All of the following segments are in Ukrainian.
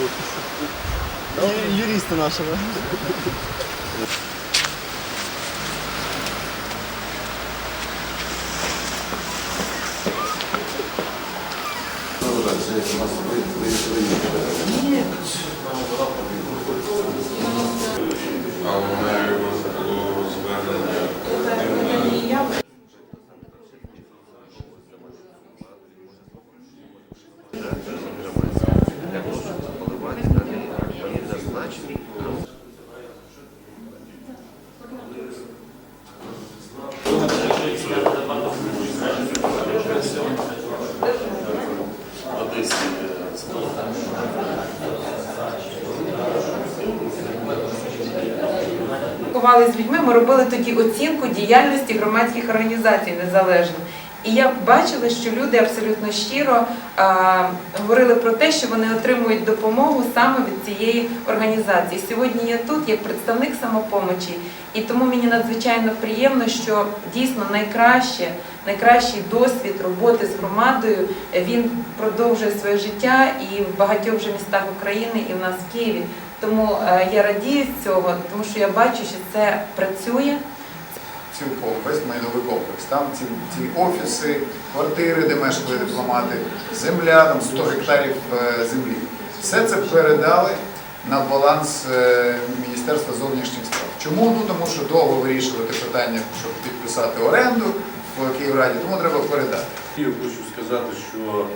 Ю- Юриста нашего. А. з людьми, ми робили тоді оцінку діяльності громадських організацій незалежно. І я бачила, що люди абсолютно щиро а, говорили про те, що вони отримують допомогу саме від цієї організації. Сьогодні я тут як представник самопомочі, і тому мені надзвичайно приємно, що дійсно найкраще, найкращий досвід роботи з громадою він продовжує своє життя і в багатьох вже містах України, і в нас в Києві. Тому е, я радію з цього, тому що я бачу, що це працює. Цілком весь майновий комплекс. Там ці, ці офіси, квартири, де мешкали дипломати, земля, там 100 гектарів е, землі. Все це передали на баланс е, Міністерства зовнішніх справ. Чому? Ну тому що довго вирішувати питання, щоб підписати оренду в Київраді, тому треба передати. Я хочу сказати, що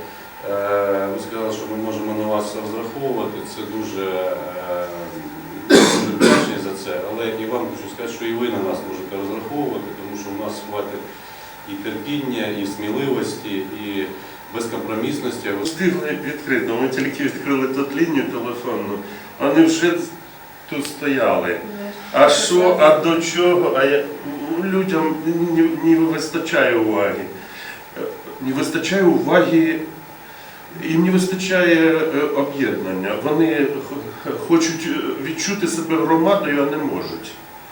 е, ви сказали, що ми можемо на вас розраховувати. Це дуже, це. Але і вам хочу сказати, що і ви на нас можете розраховувати, тому що у нас хватить і терпіння, і сміливості, і безкомпромісності. Встигли відкрити, ми тільки відкрили тут лінію телефонну, вони вже тут стояли. А що, а до чого? А я, ну, людям не, вистачає уваги. Не вистачає уваги, їм не вистачає е, об'єднання. Вони хочуть е, відчути себе громадою, а не можуть.